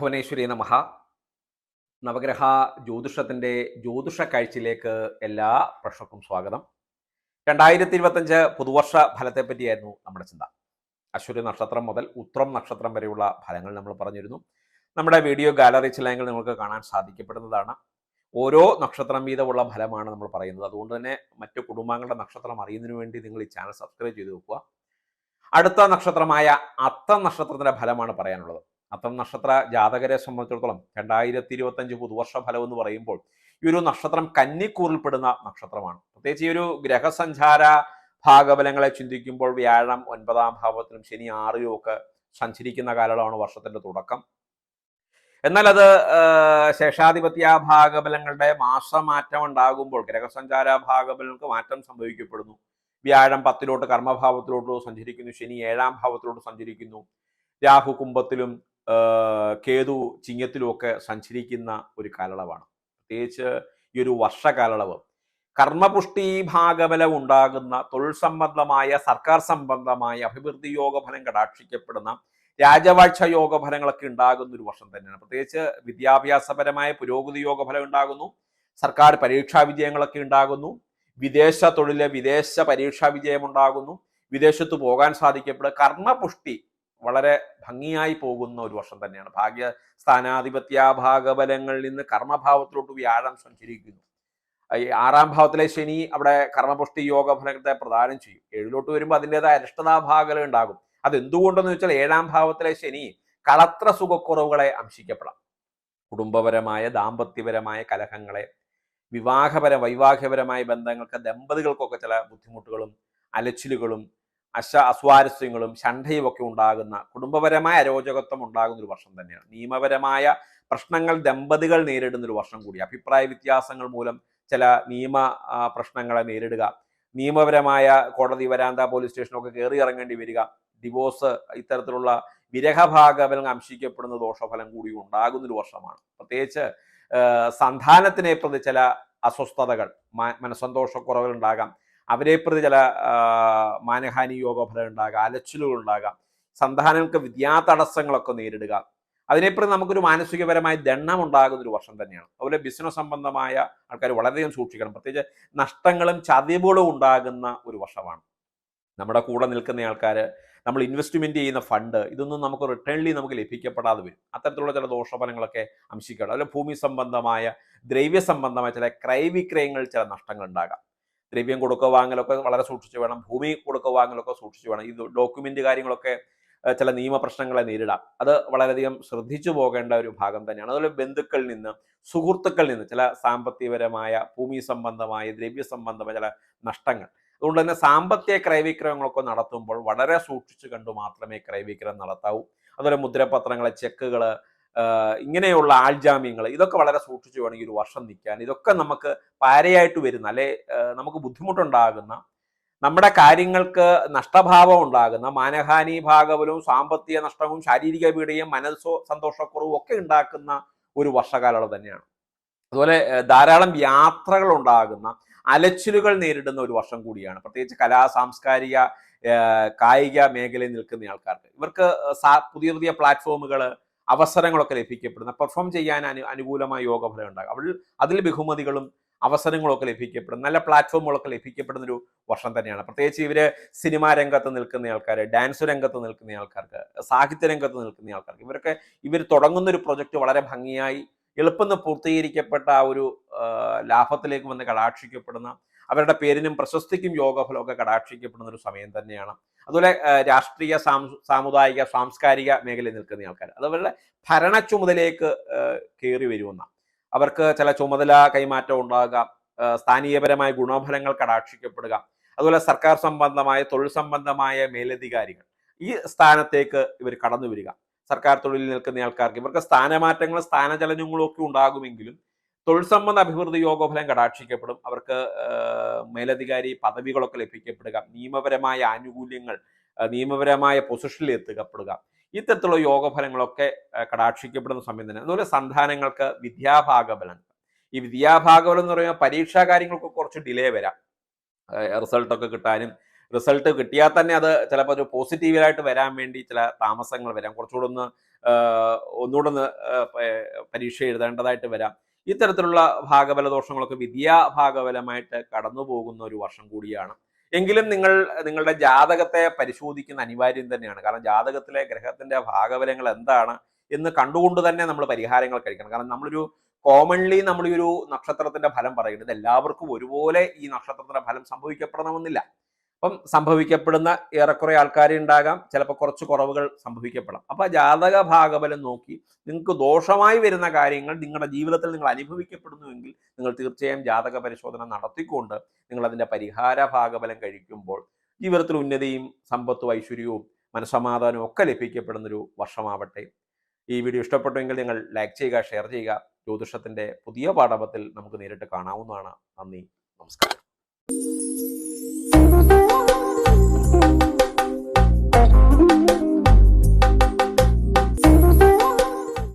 ഭുവനേശ്വരി നമഹ. നവഗ്രഹ ജ്യോതിഷത്തിന്റെ ജ്യോതിഷ കാഴ്ചയിലേക്ക് എല്ലാ പ്രശ്നക്കും സ്വാഗതം. രണ്ടായിരത്തി ഇരുപത്തഞ്ച് പുതുവർഷ ഫലത്തെപ്പറ്റിയായിരുന്നു നമ്മുടെ ചിന്ത. അശ്വതി നക്ഷത്രം മുതൽ ഉത്രം നക്ഷത്രം വരെയുള്ള ഫലങ്ങൾ നമ്മൾ പറഞ്ഞിരുന്നു. നമ്മുടെ വീഡിയോ ഗാലറി ചിലയങ്ങൾ നിങ്ങൾക്ക് കാണാൻ സാധിക്കപ്പെടുന്നതാണ്. ഓരോ നക്ഷത്രം വീതമുള്ള ഫലമാണ് നമ്മൾ പറയുന്നത്. അതുകൊണ്ട് തന്നെ മറ്റു കുടുംബാംഗങ്ങളുടെ നക്ഷത്രം അറിയുന്നതിന് വേണ്ടി നിങ്ങൾ ഈ ചാനൽ സബ്സ്ക്രൈബ് ചെയ്ത് വെക്കുക. അടുത്ത നക്ഷത്രമായ അത്ത നക്ഷത്രത്തിന്റെ ഫലമാണ് പറയാനുള്ളത്. അത്തം നക്ഷത്ര ജാതകരെ സംബന്ധിച്ചിടത്തോളം രണ്ടായിരത്തി ഇരുപത്തഞ്ച് പുതുവർഷ ഫലം എന്ന് പറയുമ്പോൾ ഈ ഒരു നക്ഷത്രം കന്നിക്കൂറിൽപ്പെടുന്ന നക്ഷത്രമാണ്. പ്രത്യേകിച്ച് ഈ ഒരു ഗ്രഹസഞ്ചാര ഭാഗബലങ്ങളെ ചിന്തിക്കുമ്പോൾ വ്യാഴം ഒൻപതാം ഭാവത്തിലും ശനി ആറിലും ഒക്കെ സഞ്ചരിക്കുന്ന കാലമാണ് വർഷത്തിന്റെ തുടക്കം. എന്നാൽ അത് ശേഷാധിപത്യ ഭാഗബലങ്ങളുടെ മാസമാറ്റം ഉണ്ടാകുമ്പോൾ ഗ്രഹസഞ്ചാര ഭാഗബലങ്ങൾക്ക് മാറ്റം സംഭവിക്കപ്പെടുന്നു. വ്യാഴം പത്തിലോട്ട് കർമ്മഭാവത്തിലോട്ട് സഞ്ചരിക്കുന്നു ശനി ഏഴാം ഭാവത്തിലോട്ട് സഞ്ചരിക്കുന്നു രാഹു കുംഭത്തിലും കേതു ചിങ്ങത്തിലുമൊക്കെ സഞ്ചരിക്കുന്ന ഒരു കാലയളവാണ് പ്രത്യേകിച്ച് ഈ ഒരു വർഷകാലയളവ്. കർമ്മപുഷ്ടി ഭാഗബലം ഉണ്ടാകുന്ന തൊഴിൽ സംബന്ധമായ സർക്കാർ സംബന്ധമായ അഭിവൃദ്ധി യോഗഫലം കടാക്ഷിക്കപ്പെടുന്ന രാജവാഴ്ച യോഗഫലങ്ങളൊക്കെ ഉണ്ടാകുന്ന ഒരു വർഷം തന്നെയാണ്. പ്രത്യേകിച്ച് വിദ്യാഭ്യാസപരമായ പുരോഗതി യോഗഫലം ഉണ്ടാകുന്നു. സർക്കാർ പരീക്ഷാ വിജയങ്ങളൊക്കെ ഉണ്ടാകുന്നു. വിദേശ തൊഴിൽ വിദേശ പരീക്ഷാ വിജയം ഉണ്ടാകുന്നു. വിദേശത്ത് പോകാൻ സാധിക്കപ്പെടുക കർമ്മപുഷ്ടി വളരെ ഭംഗിയായി പോകുന്ന ഒരു വർഷം തന്നെയാണ്. ഭാഗ്യ സ്ഥാനാധിപത്യ ഭാഗബലങ്ങളിൽ നിന്ന് കർമ്മഭാവത്തിലോട്ട് വ്യാഴം സഞ്ചരിക്കുന്നു. ഈ ആറാം ഭാവത്തിലെ ശനി അവിടെ കർമ്മപുഷ്ടി യോഗ ഫലത്തെ പ്രദാനം ചെയ്യും. ഏഴിലോട്ട് വരുമ്പോൾ അതിന്റെതായ അരിഷ്ടതാഭാഗങ്ങൾ ഉണ്ടാകും. അതെന്തുകൊണ്ടെന്ന് വെച്ചാൽ ഏഴാം ഭാവത്തിലെ ശനി കളത്ര സുഖക്കുറവുകളെ അംശിക്കപ്പെടാം. കുടുംബപരമായ ദാമ്പത്യപരമായ കലഹങ്ങളെ വിവാഹപര വൈവാഹികപരമായ ബന്ധങ്ങൾക്ക് ദമ്പതികൾക്കൊക്കെ ചില ബുദ്ധിമുട്ടുകളും അലച്ചിലുകളും അശ അസ്വാരസ്യങ്ങളും ശണ്ഠയും ഒക്കെ ഉണ്ടാകുന്ന കുടുംബപരമായ അരോചകത്വം ഉണ്ടാകുന്ന ഒരു വർഷം തന്നെയാണ്. നിയമപരമായ പ്രശ്നങ്ങൾ ദമ്പതികൾ നേരിടുന്ന ഒരു വർഷം കൂടി. അഭിപ്രായ വ്യത്യാസങ്ങൾ മൂലം ചില നിയമ പ്രശ്നങ്ങളെ നേരിടുക. നിയമപരമായ കോടതി വരാന്ത പോലീസ് സ്റ്റേഷനൊക്കെ കയറി ഇറങ്ങേണ്ടി വരിക. ഡിവോഴ്സ് ഇത്തരത്തിലുള്ള വിരഹഭാഗഫലം അംശിക്കപ്പെടുന്ന ദോഷഫലം കൂടി ഉണ്ടാകുന്ന ഒരു വർഷമാണ്. പ്രത്യേകിച്ച് സന്താനത്തിനെ പ്രതി ചില അസ്വസ്ഥതകൾ മനസ്സന്തോഷക്കുറവുകൾ ഉണ്ടാകാം. അവരെ പ്രതി ചില മാനഹാനി യോഗഫലം ഉണ്ടാകാം അലച്ചിലുകൾ ഉണ്ടാകാം സന്താനങ്ങൾക്ക് വിദ്യാതടസ്സങ്ങളൊക്കെ നേരിടുക. അതിനെപ്പറ്റി നമുക്കൊരു മാനസികപരമായ ദണ്ണം ഉണ്ടാകുന്ന ഒരു വർഷം തന്നെയാണ്. അതുപോലെ ബിസിനസ് സംബന്ധമായ ആൾക്കാർ വളരെയധികം സൂക്ഷിക്കണം. പ്രത്യേകിച്ച് നഷ്ടങ്ങളും ചതിവുകളും ഉണ്ടാകുന്ന ഒരു വർഷമാണ്. നമ്മുടെ കൂടെ നിൽക്കുന്ന ആൾക്കാർ നമ്മൾ ഇൻവെസ്റ്റ്മെന്റ് ചെയ്യുന്ന ഫണ്ട് ഇതൊന്നും നമുക്ക് റിട്ടേൺലി നമുക്ക് ലഭിക്കപ്പെടാതെ വരും. അത്തരത്തിലുള്ള ചില ദോഷഫലങ്ങളൊക്കെ അംശിക്കണം അതുപോലെ ഭൂമി സംബന്ധമായ ദ്രവ്യ സംബന്ധമായ ചില ക്രയവിക്രയങ്ങൾ ചില നഷ്ടങ്ങൾ ഉണ്ടാകാം. ദ്രവ്യം കൊടുക്കുക വാങ്ങലൊക്കെ വളരെ സൂക്ഷിച്ചു വേണം. ഭൂമി കൊടുക്കുക വാങ്ങലൊക്കെ സൂക്ഷിച്ചു വേണം. ഈ ഡോക്യുമെന്റ് കാര്യങ്ങളൊക്കെ ചില നിയമപ്രശ്നങ്ങളെ നേരിടാം. അത് വളരെയധികം ശ്രദ്ധിച്ചു പോകേണ്ട ഒരു ഭാഗം തന്നെയാണ്. അതുപോലെ ബന്ധുക്കളിൽ നിന്ന് സുഹൃത്തുക്കളിൽ നിന്ന് ചില സാമ്പത്തികപരമായ ഭൂമി സംബന്ധമായ ദ്രവ്യ സംബന്ധമായ ചില നഷ്ടങ്ങൾ. അതുകൊണ്ട് തന്നെ സാമ്പത്തിക ക്രയവിക്രയങ്ങളൊക്കെ നടത്തുമ്പോൾ വളരെ സൂക്ഷിച്ചു കണ്ടു മാത്രമേ ക്രയവിക്രയം നടത്താവൂ. അതുപോലെ മുദ്രപത്രങ്ങളെ ചെക്കുകൾ ആഹ് ഇങ്ങനെയുള്ള ആൾജാമ്യങ്ങൾ ഇതൊക്കെ വളരെ സൂക്ഷിച്ചു വേണം ഈ ഒരു വർഷം നിൽക്കാൻ. ഇതൊക്കെ നമുക്ക് പാരയായിട്ട് വരുന്ന അല്ലെ നമുക്ക് ബുദ്ധിമുട്ടുണ്ടാകുന്ന നമ്മുടെ കാര്യങ്ങൾക്ക് നഷ്ടഭാവം ഉണ്ടാകുന്ന മാനഹാനി ഭാഗവലും സാമ്പത്തിക നഷ്ടവും ശാരീരിക പീഡയും മനസ്സോ സന്തോഷക്കുറവും ഒക്കെ ഉണ്ടാക്കുന്ന ഒരു വർഷകാലം തന്നെയാണ്. അതുപോലെ ധാരാളം യാത്രകൾ ഉണ്ടാകുന്ന അലച്ചിലുകൾ നേരിടുന്ന ഒരു വർഷം കൂടിയാണ്. പ്രത്യേകിച്ച് കലാ സാംസ്കാരിക കായിക മേഖലയിൽ നിൽക്കുന്ന ആൾക്കാർക്ക്. ഇവർക്ക് പുതിയ പുതിയ പ്ലാറ്റ്ഫോമുകൾ അവസരങ്ങളൊക്കെ ലഭിക്കപ്പെടുന്ന. പെർഫോം ചെയ്യാൻ അനു അനുകൂലമായ യോഗഫലം ഉണ്ടാകും. അവൾ അതിൽ ബഹുമതികളും അവസരങ്ങളൊക്കെ ലഭിക്കപ്പെടും. നല്ല പ്ലാറ്റ്ഫോമുകളൊക്കെ ലഭിക്കപ്പെടുന്ന ഒരു വർഷം തന്നെയാണ്. പ്രത്യേകിച്ച് ഇവർ സിനിമാ രംഗത്ത് നിൽക്കുന്ന ആൾക്കാർ ഡാൻസ് രംഗത്ത് നിൽക്കുന്ന ആൾക്കാർക്ക് സാഹിത്യ രംഗത്ത് നിൽക്കുന്ന ആൾക്കാർക്ക് ഇവരൊക്കെ ഇവർ തുടങ്ങുന്ന ഒരു പ്രൊജക്റ്റ് വളരെ ഭംഗിയായി എളുപ്പം പൂർത്തീകരിക്കപ്പെട്ട ആ ഒരു ലാഭത്തിലേക്ക് വന്ന് കടാക്ഷിക്കപ്പെടുന്ന അവരുടെ പേരിനും പ്രശസ്തിക്കും യോഗഫലമൊക്കെ കടാക്ഷിക്കപ്പെടുന്ന ഒരു സമയം തന്നെയാണ്. അതുപോലെ രാഷ്ട്രീയ സാമുദായിക സാംസ്കാരിക മേഖലയിൽ നിൽക്കുന്ന ആൾക്കാർ അത് അവരുടെ ഭരണ ചുമതലയിലേക്ക് കയറി വരുമെന്ന അവർക്ക് ചില ചുമതല കൈമാറ്റം ഉണ്ടാകുക സ്ഥാനീയപരമായ ഗുണഫലങ്ങൾ കടാക്ഷിക്കപ്പെടുക അതുപോലെ സർക്കാർ സംബന്ധമായ തൊഴിൽ സംബന്ധമായ മേലധികാരികൾ ഈ സ്ഥാനത്തേക്ക് ഇവർ കടന്നു വരിക. സർക്കാർ തൊഴിലിൽ നിൽക്കുന്ന ആൾക്കാർക്ക്. ഇവർക്ക് സ്ഥാനമാറ്റങ്ങളും സ്ഥാനചലനങ്ങളും ഒക്കെ ഉണ്ടാകുമെങ്കിലും തൊഴിൽ സംബന്ധ അഭിവൃദ്ധി യോഗഫലം കടാക്ഷിക്കപ്പെടും. അവർക്ക് മേലധികാരി പദവികളൊക്കെ ലഭിക്കപ്പെടുക. നിയമപരമായ ആനുകൂല്യങ്ങൾ നിയമപരമായ പൊസിഷനിൽ എത്തിക്കപ്പെടുക ഇത്തരത്തിലുള്ള യോഗഫലങ്ങളൊക്കെ കടാക്ഷിക്കപ്പെടുന്ന സമയം തന്നെ. അതുപോലെ സന്താനങ്ങൾക്ക് വിദ്യാഭാഗബലം. ഈ വിദ്യാഭാഗബലം എന്ന് പറയുമ്പോൾ പരീക്ഷാ കാര്യങ്ങൾക്ക് കുറച്ച് ഡിലേ വരാം. റിസൾട്ടൊക്കെ കിട്ടാനും റിസൾട്ട് കിട്ടിയാൽ തന്നെ അത് ചിലപ്പോൾ ഒരു പോസിറ്റീവായിട്ട് വരാൻ വേണ്ടി ചില താമസങ്ങൾ വരാം. കുറച്ചുകൂടെ ഒന്ന് ഒന്നുകൂടെ ഒന്ന് പരീക്ഷ എഴുതേണ്ടതായിട്ട് വരാം. ഇത്തരത്തിലുള്ള ഭാഗബല ദോഷങ്ങളൊക്കെ വിദ്യാ ഭാഗബലമായിട്ട് കടന്നു പോകുന്ന ഒരു വർഷം കൂടിയാണ്. എങ്കിലും നിങ്ങൾ നിങ്ങളുടെ ജാതകത്തെ പരിശോധിക്കുന്ന അനിവാര്യം തന്നെയാണ്. കാരണം ജാതകത്തിലെ ഗ്രഹത്തിന്റെ ഭാഗബലങ്ങൾ എന്താണ് എന്ന് കണ്ടുകൊണ്ട് തന്നെ നമ്മൾ പരിഹാരങ്ങൾ കഴിക്കണം. കാരണം നമ്മളൊരു കോമൺലി നമ്മൾ ഒരു നക്ഷത്രത്തിന്റെ ഫലം പറയുന്നത് എല്ലാവർക്കും ഒരുപോലെ ഈ നക്ഷത്രത്തിന്റെ ഫലം സംഭവിക്കപ്പെടണമെന്നില്ല. അപ്പം സംഭവിക്കപ്പെടുന്ന ഏറെക്കുറെ ആൾക്കാർ ഉണ്ടാകാം. ചിലപ്പോൾ കുറച്ച് കുറവുകൾ സംഭവിക്കപ്പെടാം. അപ്പോൾ ജാതക ഭാഗബലം നോക്കി നിങ്ങൾക്ക് ദോഷമായി വരുന്ന കാര്യങ്ങൾ നിങ്ങളുടെ ജീവിതത്തിൽ നിങ്ങൾ അനുഭവിക്കപ്പെടുന്നുവെങ്കിൽ നിങ്ങൾ തീർച്ചയായും ജാതക പരിശോധന നടത്തിക്കൊണ്ട് നിങ്ങൾ അതിന്റെ പരിഹാര ഭാഗബലം കഴിക്കുമ്പോൾ ജീവിതത്തിൽ ഉന്നതിയും സമ്പത്തും ഐശ്വര്യവും മനസ്സമാധാനവും ഒക്കെ ലഭിക്കപ്പെടുന്നൊരു വർഷമാവട്ടെ. ഈ വീഡിയോ ഇഷ്ടപ്പെട്ടുവെങ്കിൽ നിങ്ങൾ ലൈക്ക് ചെയ്യുക ഷെയർ ചെയ്യുക. ജ്യോതിഷത്തിന്റെ പുതിയ പാഠപത്തിൽ നമുക്ക് നേരിട്ട് കാണാവുന്നതാണ്. നന്ദി. നമസ്കാരം.